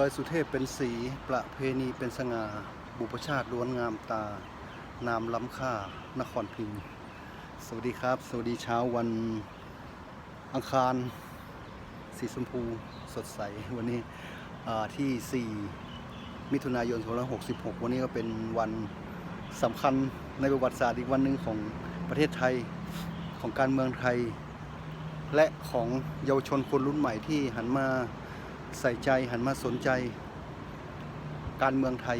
ดอยสุเทพเป็นสี ประเพณีเป็นสง่า บุพชาติล้วนงามตา นามล้ำค่า นครพิงค์สวัสดีครับ สวัสดีเช้าวันอังคาร สีชมพูสดใส วันนี้อ่าที่ 4 มิถุนายน 2566 วันนี้ก็เป็นวันสำคัญในประวัติศาสตร์อีกวันหนึ่งของประเทศไทยของการเมืองไทย และของเยาวชนคนรุ่นใหม่ที่หันมา ใส่ใจหันมาสนใจ การเมืองไทย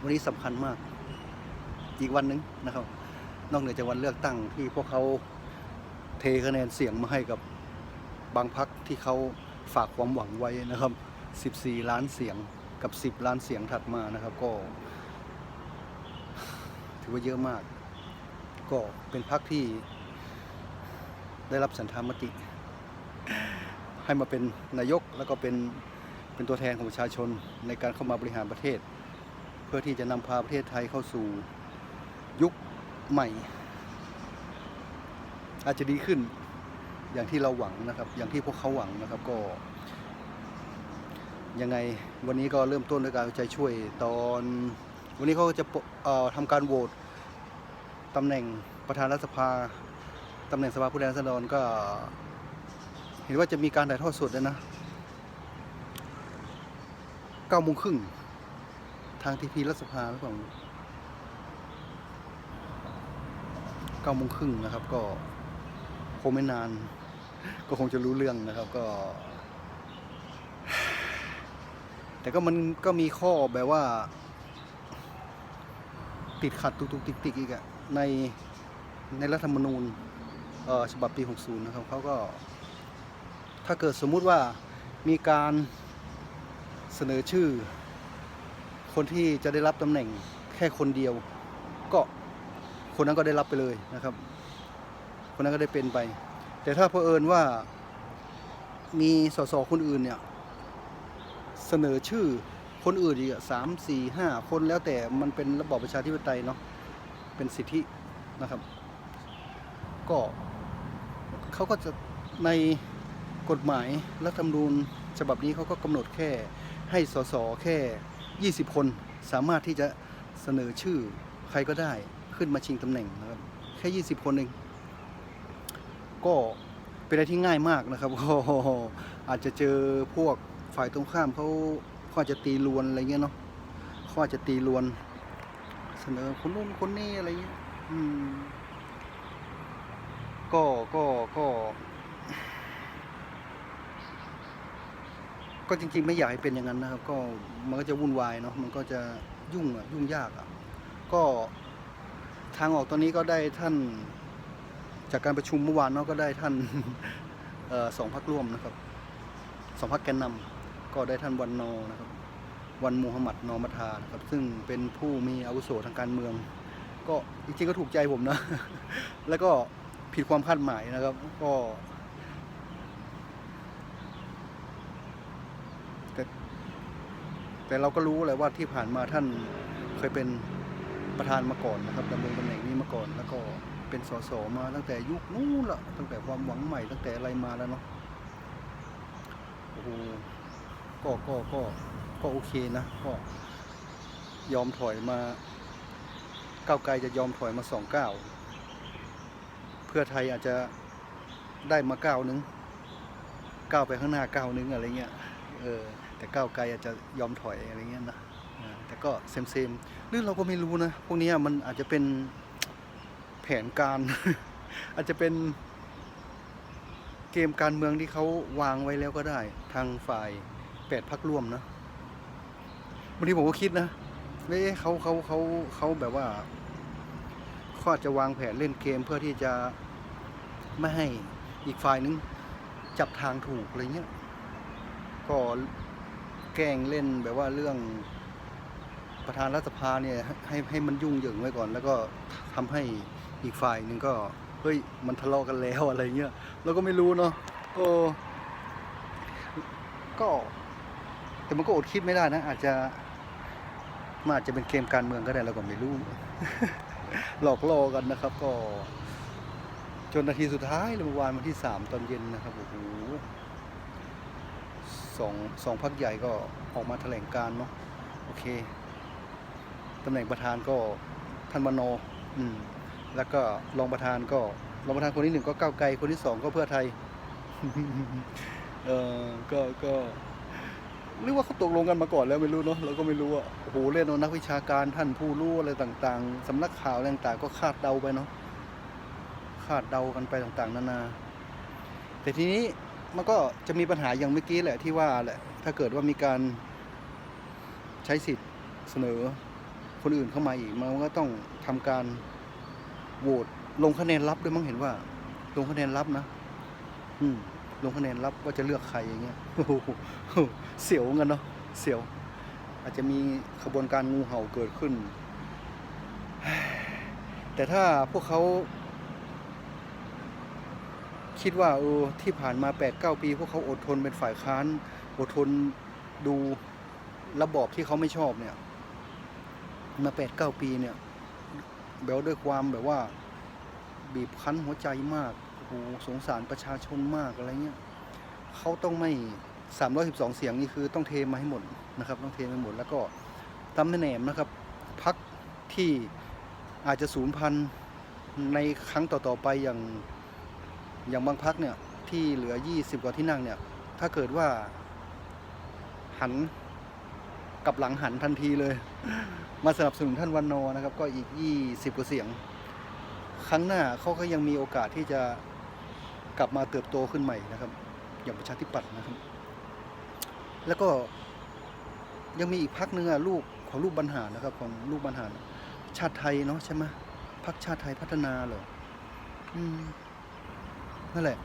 วันนี้สำคัญมาก อีกวันหนึ่งนะครับ นอกเหนือจากวันเลือกตั้งที่พวกเขาเทคะแนนเสียงมาให้กับบางพักที่เขาฝากความหวังไว้นะครับ 14 ล้านเสียงกับ 10 ล้านเสียงถัดมานะครับ ก็ ถือว่าเยอะมาก ก็เป็นพักที่ได้รับสันธามติ ให้มาเป็นนายกแล้วก็เป็นเป็นตัวแทนของประชาชนในการเข้ามาบริหารประเทศ เพื่อที่จะนำพาประเทศไทยเข้าสู่ยุคใหม่ อาจจะดีขึ้นอย่างที่เราหวังนะครับ อย่างที่พวกเขาหวังนะครับก็ ยังไงวันนี้ก็เริ่มต้นด้วยการเอาใจช่วยตอน วันนี้เขาจะทำการโหวตตำแหน่งประธานรัฐสภาตำแหน่งสภาผู้แทนราษฎรก็ เห็นว่าจะมีการถ่ายทอดสดด้วยนะเก้าโมงครึ่งทางทีพีรัฐสภาหรือเปล่าเก้าโมงครึ่งนะครับ ก็คงไม่นาน ก็คงจะรู้เรื่องนะครับก็ แต่ก็มันก็มีข้อแบบว่า ติดขัดตุกตุกติกติกอีกอะในในรัฐธรรมนูญฉบับปี 60 นะครับเขาก็ ถ้าเกิดสมมุติว่ามีการเสนอชื่อ คนที่จะได้รับตำแหน่งแค่คนเดียว ก็คนนั้นก็ได้รับไปเลยนะครับ คนนั้นก็ได้เป็นไป แต่ถ้าเผอิญว่ามีสสคนอื่นเนี่ยเสนอชื่อคนอื่นอีกสามสี่ห้าคนแล้วแต่มันเป็นระบอบประชาธิปไตยเนาะเป็นสิทธินะครับ ก็เขาก็จะใน กฎหมายรัฐธรรมนูญฉบับนี้เขาก็กำหนดแค่ให้สสแค่ 20 คนสามารถที่จะเสนอชื่อใครก็ได้ขึ้นมาชิงตำแหน่งนะครับแค่ 20 คนเองก็เป็นอะไรที่ง่ายมากนะครับก็อาจจะเจอพวกฝ่ายตรงข้ามเขาเขาอาจจะตีลวนอะไรเงี้ยเนาะเขาอาจจะตีลวน เสนอคนนู้นคนนี้อะไรเงี้ยอืมก็ก็ก็ ก็จริงๆ ไม่อยากให้เป็นอย่างนั้นนะครับ ก็มันก็จะวุ่นวายเนาะมันก็จะยุ่งอะยุ่งยากอะก็ทางออกตอนนี้ก็ได้ท่านจากการประชุมเมื่อวานเนาะก็ได้ท่านออสองพักร่วมนะครับสองพักแกนนำก็ได้ท่านวันนอนะครับ วันมูฮัมหมัดนอมัทานะครับ ซึ่งเป็นผู้มีอาวุโสทางการเมือง ก็จริงๆก็ถูกใจผมนะ แล้วก็ผิดความคาดหมายนะครับ ก็แต่ แต่เราก็รู้แหละว่าที่ผ่านมาท่านเคยเป็นประธานมาก่อนนะครับดำรงตำแหน่งนี้มาก่อน แล้วก็เป็นสสมาตั้งแต่ยุคนู้นละตั้งแต่ความหวังใหม่ตั้งแต่อะไรมาแล้วเนาะโอ้โหก็ก็ก็ก็โอเคนะก็ยอมถอยมาก้าวไกลจะยอมถอยมาสองก้าวเพื่อไทยอาจจะได้มาก้าวนึงก้าวไปข้างหน้าก้าวนึงอะไรเงี้ยเออ แต่ก้าวไกลอาจจะยอมถอยอะไรเงี้ยนะแต่ก็เซมเซมหรือเราก็ไม่รู้นะ พวกนี้มันอาจจะเป็นแผนการ อาจจะเป็นเกมการเมืองที่เขาวางไว้แล้วก็ได้ ทางฝ่ายแปดพักร่วมนะบางทีผมก็คิดนะเอ๊ะเขาเขาเขาเขาแบบว่าเขาอาจจะวางแผนเล่นเกมเพื่อที่จะไม่ให้อีกฝ่ายนึงจับทางถูกอะไรเงี้ยก็ แกล้งเล่นแบบว่าเรื่องประธานรัฐสภาเนี่ยให้ให้มันยุ่งเหยิงไว้ก่อน แล้วก็ทำให้อีกฝ่ายหนึ่งก็เฮ้ยมันทะเลาะกันแล้วอะไรเงี้ยเราก็ไม่รู้เนาะโอ้ก็แต่มันก็อดคิดไม่ได้นะ อาจจะมันอาจจะเป็นเกมการเมืองก็ได้เราก็ไม่รู้ หลอกล่อกันนะครับ ก็ จนนาทีสุดท้ายเลยเมื่อวานวันที่สามตอนเย็นนะครับโอ้โห สองสองพักใหญ่ก็ออกมาแถลงการเนาะโอเคตำแหน่งประธานก็ท่านมโนอืมแล้วก็รองประธานก็รองประธานคนที่หนึ่งก็ก้าวไกลคนที่สองก็เพื่อไทยเออก็ก็หรือว่าเขาตกลงกันมาก่อนแล้วไม่รู้เนาะเราก็ไม่รู้อะโอ้โหเล่นนักวิชาการท่านผู้รู้อะไรต่างๆสำนักข่าวอะไรต่างๆก็คาดเดาไปเนาะคาดเดากันไปต่างๆนานาแต่ทีนี้ มันก็จะมีปัญหาอย่างเมื่อกี้แหละที่ว่าแหละถ้าเกิดว่ามีการใช้สิทธิ์เสนอคนอื่นเข้ามาอีกมันก็ต้องทำการโหวตลงคะแนนลับด้วยมั้งเห็นว่า ลงคะแนนลับนะ อืม ลงคะแนนลับว่าจะเลือกใครอย่างเงี้ยโอ้โหเสียวเงินเนาะเสียว อาจจะมีขบวนการงูเห่าเกิดขึ้น แต่ถ้าพวกเขา คิดว่าเออที่ผ่านมา8ปดเปี พวกเขาอดทนเป็นฝ่ายค้าน อดทนดูระบอบที่เขาไม่ชอบเนี่ย มา8ปดเปีเนี่ยแบบด้วยความแบบว่า บีบคั้นหัวใจมากโอ้โหสงสารประชาชนมากอะไรเงี้ยเขาต้องไม่ 312 เสียงนี่คือต้องเทมาให้หมดนะครับ ต้องเทมาให้หมด แล้วก็ตำแหน่งนะครับพักที่อาจจะสูญพันธุ์ในครั้งต่อ ๆ ไปอย่าง อย่างบางพักเนี่ยที่เหลือ 20 กว่าที่นั่งเนี่ย ถ้าเกิดว่าหันกับหลังหันทันทีเลย มาสนับสนุนท่านวันนอนะครับ ก็อีก 20 กว่าเสียง ครั้งหน้าเขาก็ยังมีโอกาสที่จะกลับมาเติบโตขึ้นใหม่นะครับ อย่างประชาธิปัตย์นะครับ แล้วก็ยังมีอีกพักหนึ่งอะลูกของลูกบรรหารนะครับ ของลูกบรรหารชาติไทยเนาะใช่ไหมพักชาติไทยพัฒนาเหรออืม นั่นแหละ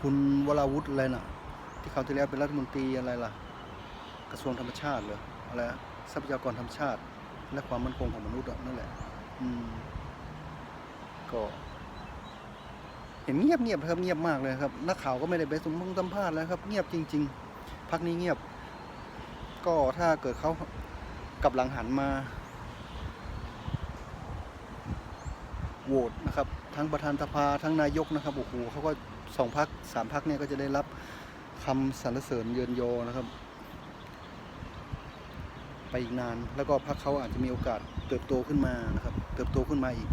คุณวราวุฒิอะไรน่ะ ที่เขาที่แล้วเป็นรัฐมนตรีอะไรล่ะ กระทรวงธรรมชาติเหรออะไรทรัพยากรธรรมชาติ และความมั่นคงของมนุษย์นั่นแหละ อืม ก็เห็นเงียบเงียบครับเงียบมากเลยครับนักข่าวก็ไม่ได้ไปสมมงสัมภาษณ์แล้วครับ เงียบจริง ๆพักนี้เงียบ ก็ถ้าเกิดเขากลับหลังหันมาโหวตนะครับ ทั้งประธานสภาทั้งนายกนะครับโอ้โหเขาก็สองพักสามพักเนี่ยก็จะได้รับคำสรรเสริญเยินยนะครับ ไปอีกนานแล้วก็พักเขาอาจจะมีโอกาสเติบโตขึ้นมานะครับ เติบโตขึ้นมาอีก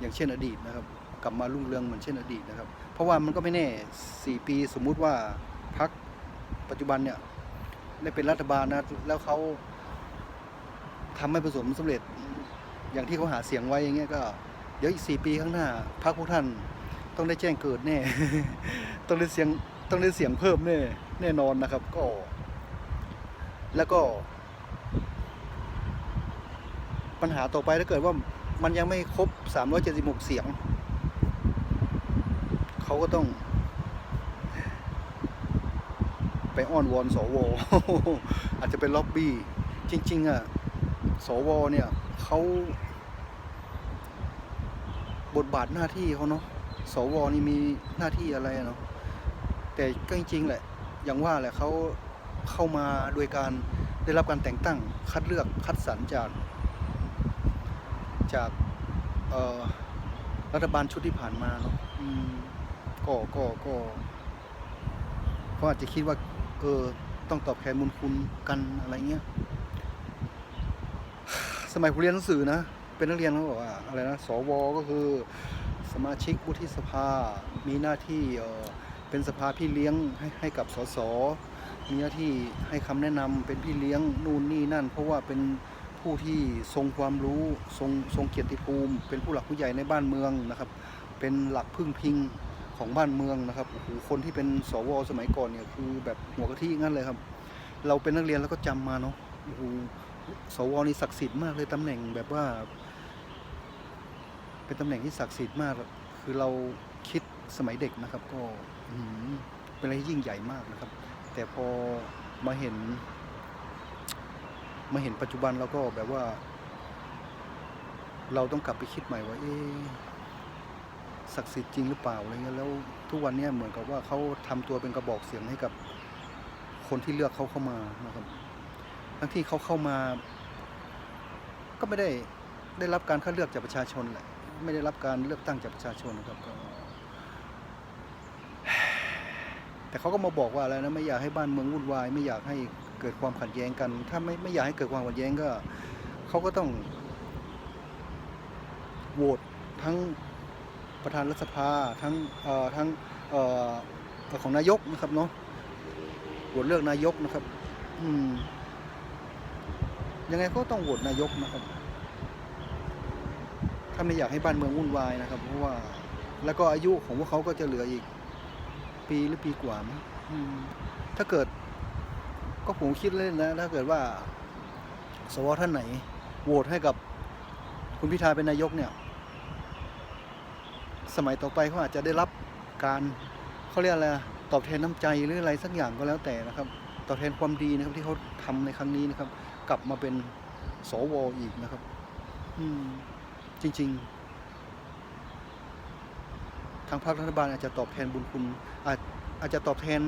อย่างเช่นอดีตนะครับ กลับมารุ่งเรืองเหมือนเช่นอดีตนะครับ เพราะว่ามันก็ไม่แน่4ปีสมมุติว่าพักปัจจุบันเนี่ยได้เป็นรัฐบาลนะแล้วเขาทำให้ประสบผลสำเร็จอย่างที่เขาหาเสียงไว้อย่างเงี้ยก็ เดี๋ยวอีก4ปีข้างหน้าพักพวกท่านต้องได้แจ้งเกิดแน่ ต้องได้เสียงต้องได้เสียงเพิ่มแน่แน่นอนนะครับ ก็ แล้วก็ ปัญหาต่อไปถ้าเกิดว่ามันยังไม่ครบ 376 เสียง เขาก็ต้อง ไปอ้อนวอนสวอาจจะเป็นล็อบบี้ จริง ๆ อะ สวเนี่ยเขา บทบาทหน้าที่เขาเนาะสวนี่มีหน้าที่อะไรเนาะแต่ก็จริงๆแหละอย่างว่าแหละเขาเข้ามาโดยการได้รับการแต่งตั้งคัดเลือกคัดสรรจากจากรัฐบาลชุดที่ผ่านมาเนาะก็ก็ก็เขาอาจจะคิดว่า เออ ต้องตอบแทนบุญคุณกันอะไรเงี้ย สมัยผมเรียนหนังสือนะ เป็นนักเรียนเขาบอกว่าอะไรนะสวก็คือสมาชิกวุฒิสภา มีหน้าที่เป็นสภาพี่เลี้ยงให้ให้กับสสมีหน้าที่ให้คำแนะนำเป็นพี่เลี้ยงนู่นนี่นั่น เพราะว่าเป็นผู้ที่ทรงความรู้ทรงทรงเกียรติภูมิ เป็นผู้หลักผู้ใหญ่ในบ้านเมืองนะครับ เป็นหลักพึ่งพิงของบ้านเมืองนะครับโอ้โหคนที่เป็นสวสมัยก่อนเนี่ยคือแบบหัวกะทิงั้นเลยครับ เราเป็นนักเรียนแล้วก็จำมาเนาะโอ้โหสวนี่ศักดิ์สิทธิ์มากเลยตำแหน่งแบบว่า เป็นตำแหน่งที่ศักดิ์สิทธิ์มาก คือเราคิดสมัยเด็กนะครับ ก็เป็นอะไรที่ยิ่งใหญ่มากนะครับ แต่พอมาเห็น มาเห็นปัจจุบันเราก็แบบว่า เราต้องกลับไปคิดใหม่ว่าเอ๊ศักดิ์สิทธิ์จริงหรือเปล่าอะไรเงี้ยแล้วทุกวันนี้เหมือนกับว่าเขาทำตัวเป็นกระบอกเสียงให้กับคนที่เลือกเขาเข้ามานะครับทั้งที่เขาเข้ามา ก็ไม่ได้ได้รับการคัดเลือกจากประชาชนแหละ ไม่ได้รับการเลือกตั้งจากประชาชนนะครับก็แต่เขาก็มาบอกว่าอะไรนะไม่อยากให้บ้านเมืองวุ่นวาย ไม่อยากให้เกิดความขัดแย้งกัน ถ้าไม่ไม่อยากให้เกิดความขัดแย้งก็เขาก็ต้องโหวตทั้งประธานรัฐสภาทั้งทั้งออของนายกนะครับเนาะโหวตเลือกนายกนะครับ อืมยังไงก็ต้องโหวตนายกนะครับ ถ้านไม่อยากให้บ้านเมืองวุ่นวายนะครับ เพราะว่าแล้วก็อายุของพวกเขาก็จะเหลืออีก ปีหรือปีกว่ามั้งถ้าเกิด ก็ผมคิดเล่นนะ ถ้าเกิดว่า สวท่านไหนโหวตให้กับคุณพิธาเป็นนายกเนี่ย สมัยต่อไปเขาอาจจะได้รับการเขาเรียกอะไรตอบแทนน้ำใจหรืออะไรสักอย่างก็แล้วแต่นะครับ ตอบแทนความดีนะครับ ที่เขาทำในครั้งนี้นะครับ กลับมาเป็นสวอีกนะครับ อืม จริง ๆ ทางภาครัฐบาลอาจจะตอบแทนบุญคุณ อาจอาจจะตอบแทน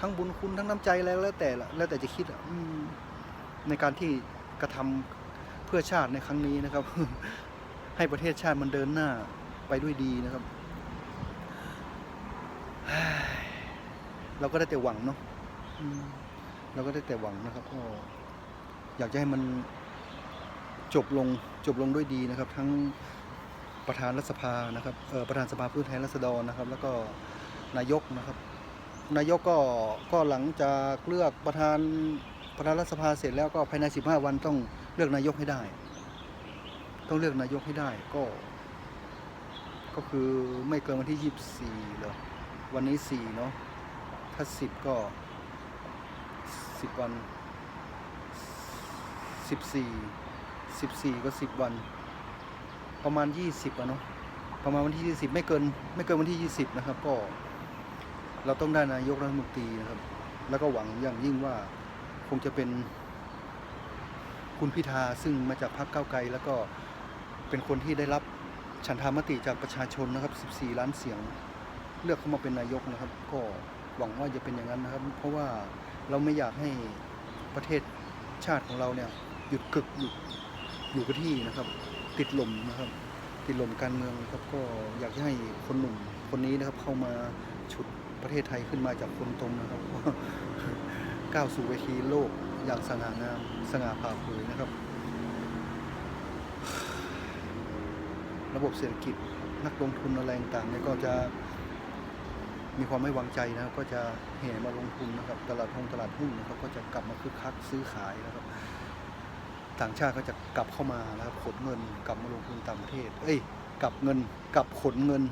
ทั้งบุญคุณทั้งน้ำใจแล้วแล้วแต่ละแล้วแต่จะคิดในการที่กระทำเพื่อชาติในครั้งนี้นะครับ ให้ประเทศชาติมันเดินหน้าไปด้วยดีนะครับ เราก็ได้แต่หวังเนาะเราก็ได้แต่หวังนะครับก็อยากจะให้มัน จบลงจบลงด้วยดีนะครับ ทั้งประธานรัฐสภานะครับประธานสภาผู้แทนราษฎรนะครับ แล้วก็นายกนะครับ นายกก็ก็หลังจากเลือกประธานประธานรัฐสภาเสร็จแล้วก็ภายใน 15 วันต้องเลือกนายกให้ได้ ต้องเลือกนายกให้ได้ก็ ก็คือไม่เกินวันที่ 24หรอวันนี้ 4 เนาะถ้า 10 ก็ 10 วันสิ สิบสี่ก็สิบวัน ประมาณยี่สิบอะเนาะประมาณวันที่ยี่สิบไม่เกินไม่เกินวันที่ยี่สิบนะครับ ก็ เราต้องได้นายกรัฐมนตรีนะครับ แล้วก็หวังอย่างยิ่งว่าคงจะเป็น คุณพิธาซึ่งมาจากพรรคก้าวไกล แล้วก็เป็นคนที่ได้รับฉันทามติจากประชาชนนะครับ 14 ล้านเสียง เลือกเข้ามาเป็นนายกนะครับ ก็หวังว่าจะเป็นอย่างนั้นนะครับ เพราะว่าเราไม่อยากให้ประเทศชาติของเราเนี่ยหยุดกึกอยู่ อยู่กับที่นะครับ ติดลมนะครับ ติดลมการเมืองนะครับ ก็อยากให้คนหนุ่มคนนี้นะครับ เข้ามาฉุดประเทศไทยขึ้นมาจากคนตรงนะครับก้าวสู่เวทีโลกอย่างสง่างามสง่าผ่าเผยนะครับ ระบบเศรษฐกิจนักลงทุนอะไรต่างๆเนี่ยก็จะมีความไม่วางใจนะครับ ก็จะแห่มาลงทุนนะครับ ตลาดหุ้นตลาดหุ้นนะครับก็จะกลับมาคึกคักซื้อขายนะครับ ต่างชาติก็จะกลับเข้ามานะครับขนเงินกลับมาลงทุนต่างประเทศ เอ้ยกลับเงินกลับขนเงิน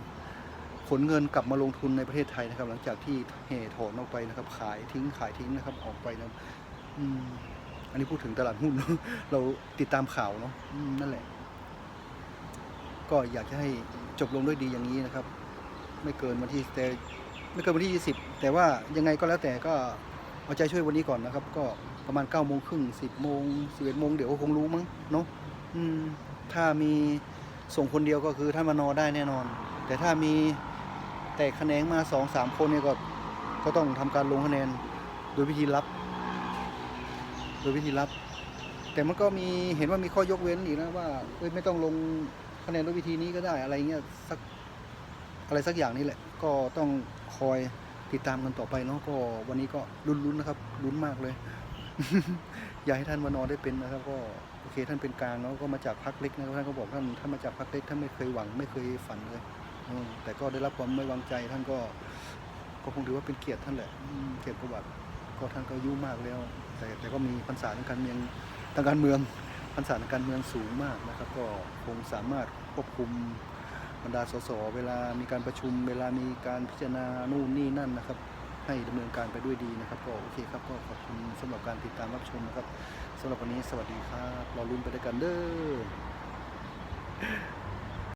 ขนเงินกลับมาลงทุนในประเทศไทยนะครับ หลังจากที่เห่ถอนออกไปนะครับ ขายทิ้งขายทิ้งนะครับออกไปนะครับอันนี้พูดถึงตลาดหุ้น เราติดตามข่าวเนาะนั่นแหละ ก็อยากจะให้จบลงด้วยดีอย่างนี้นะครับ ไม่เกินวันที่แต่ไม่เกินวันที่ 20 แต่ว่ายังไงก็แล้วแต่ก็ เอาใจช่วยวันนี้ก่อนนะครับ ก็ประมาณ9ก้าโมงครึ่งสิบโมงสิบเอ็ดโมงเดี๋ยวก็คงรู้มั้งเนาะถ้ามีส่งคนเดียวก็คือท่านมานอได้แน่นอน แต่ถ้ามีแตกคะแนนมาสองสามคนเนี่ยก็ก็ต้องทำการลงคะแนนโดยวิธีลับ โดยวิธีลับ แต่มันก็มีเห็นว่ามีข้อยกเว้นอีกนะว่าเอ้ยไม่ต้องลงคะแนนด้วยวิธีนี้ก็ได้อะไรเงี้ยสักอะไรสักอย่างนี้แหละ ก็ต้องคอย ติดตามกันต่อไปเนาะก็วันนี้ก็ลุ้นๆนะครับลุ้นมากเลย อยากให้ท่านวานอได้เป็นนะครับ ก็โอเคท่านเป็นกลางเนาะก็มาจากพรรคเล็กนะครับท่านก็บอกท่านท่านมาจากพรรคเล็กท่านไม่เคยหวังไม่เคยฝันเลยอแต่ก็ได้รับความไม่วางใจท่านก็ ก็คงถือว่าเป็นเกียรติท่านแหละเกียรติประวัติก็ท่านก็อายุมากแล้ว แต่แต่ก็มีพรรษาทางการเมืองทางการเมืองพรรษาทางการเมืองสูงมากนะครับ ก็คงสามารถควบคุม บรรดาสสเวลามีการประชุม เวลามีการพิจารณานู่นนี่นั่นนะครับ ให้ดำเนินการไปด้วยดีนะครับ ก็โอเคครับ ก็ขอบคุณสำหรับการติดตามรับชมนะครับสำหรับวันนี้สวัสดีครับรอลุ้นไปด้วยกันเด้อ